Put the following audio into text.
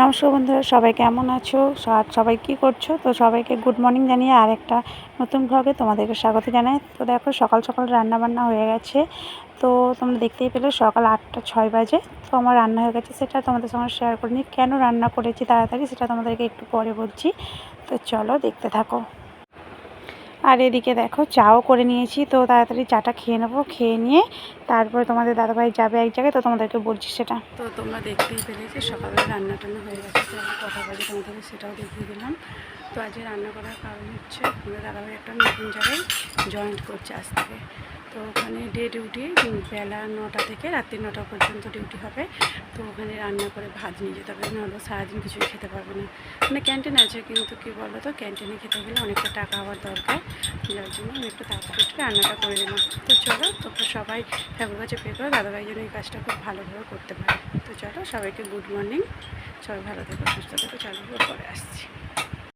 নমস্কার বন্ধুরা, সবাই কেমন আছো? আর সবাই কি করছ? তো সবাইকে গুড মর্নিং জানিয়ে আর একটা নতুন ভ্লগে তোমাদেরকে স্বাগত জানাই। তো দেখো, সকাল সকাল রান্না বান্না হয়ে গেছে। তো তোমরা দেখতেই পেলে সকাল আটটা ছয় বাজে। তো আমার রান্না হয়ে গেছে, সেটা তোমাদের সঙ্গে শেয়ার করে করিনি। কেন রান্না করেছি তাড়াতাড়ি সেটা তোমাদেরকে একটু পরে বলছি। তো চলো দেখতে থাকো। আর এদিকে দেখো, চাও করে নিয়েছি, তো তাড়াতাড়ি চাটা খেয়ে নেব, খেয়ে নিয়ে তারপরে তোমাদের দাদাভাই যাবে এক জায়গায়, তো তোমাদেরকে বলছি সেটা। তো তোমরা দেখতেই পেলে যে সকালে রান্না টান্না হয়ে গেছে, তো কথা বলে তোমাদেরকে সেটাও দেখিয়ে দিলাম। তো আজকে রান্না করার কারণ হচ্ছে, আমাদের দাদাভাই একটা নতুন জায়গায় জয়েন্ট করছে আজ থেকে। তো ওখানে ডে ডিউটি বেলা নটা থেকে রাত্রি নটা পর্যন্ত ডিউটি হবে। তো ওখানে রান্না করে ভাত নিয়ে যেতে হবে, নাহলে সারাদিন কিছুই খেতে পারবে না। মানে ক্যান্টিন আছে, কিন্তু কী বলো তো ক্যান্টিনে খেতে গেলে অনেকটা টাকা হওয়ার দরকার। যার জন্য আমি একটু তাড়াতাড়ি রান্নাটা করে দিলাম তো চলো, তোমরা সবাই ঠাকুর কাছে পে করো দাদাভাই যেন এই কাজটা খুব ভালোভাবে করতে পারে। তো চলো সবাইকে গুড মর্নিং সবাই ভালো থেকো, সুস্থ থেকো, চলো পরে আসছি।